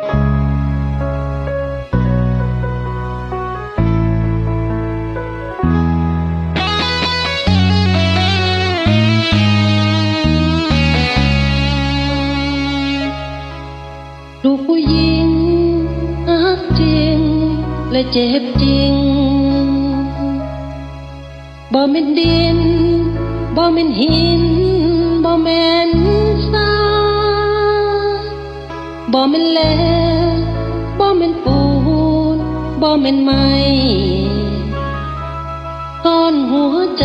ลูกผู้หญิงรักจริง และเจ็บจริง บ่แม่นดิน บ่แม่นหิน บ่แม่น บ่แม่นแหลมบ่แม่นปูนบ่แม่นไม้ก้อนหัวใจ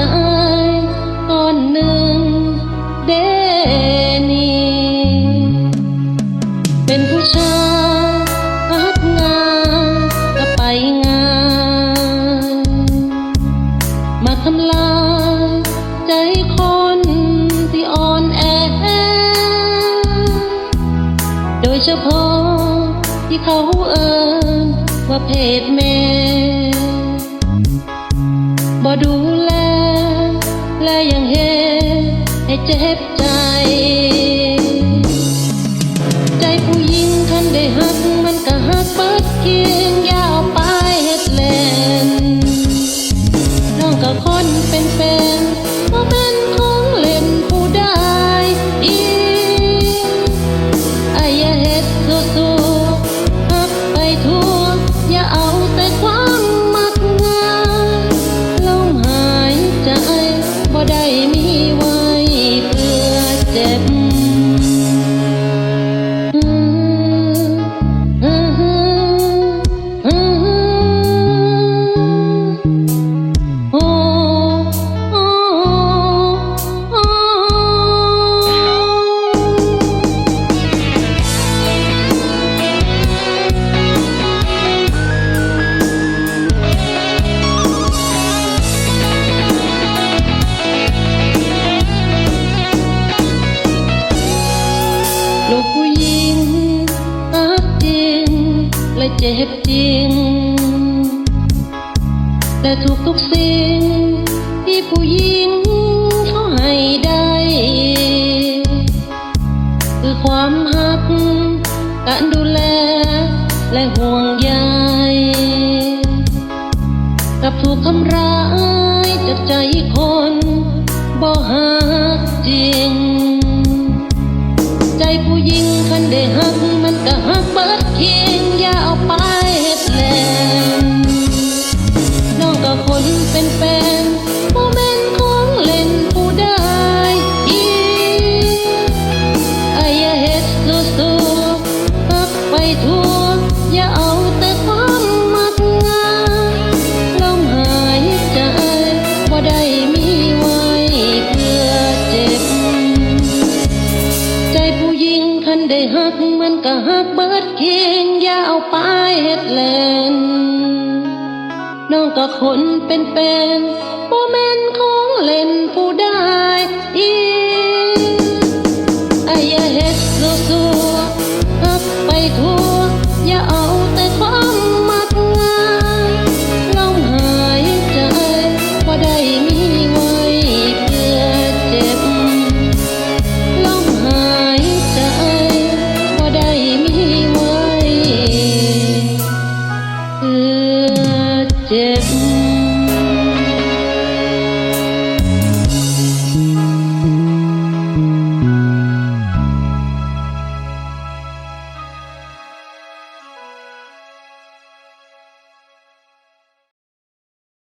ก้อนหนึ่งเดนีเป็นผู้ชายรักงานก็ไปงานมาทำลาย ยเฉพาะที่เขาเอิ้นว่าเพศแม่บ่ดูแล และยังเห็นให้เจ็บใจ ใจผู้หญิงคันได้หักมันก็หักเปิดเคียงยาวไปเฮ็ดเลนน้องก็คนเป็นเป็นบ่แม่นของเล่น และเจ็บจริงแต่ทุกทุกสิ่งที่ผู้หญิงเขาให้ได้ คือความหัก การดูแลและห่วงใยกับถูกทำร้ายจากใจคนบ่หักจริง ใจผู้หญิงคันได้หักมันก็หักเบิดเคียง นได้หักมันก็หักเบิดเคียงอย่าเอาไปเฮ็ดเล่นน้องก็คนเป็นเป็นบ่แม่นของเล่นผู้ไดอี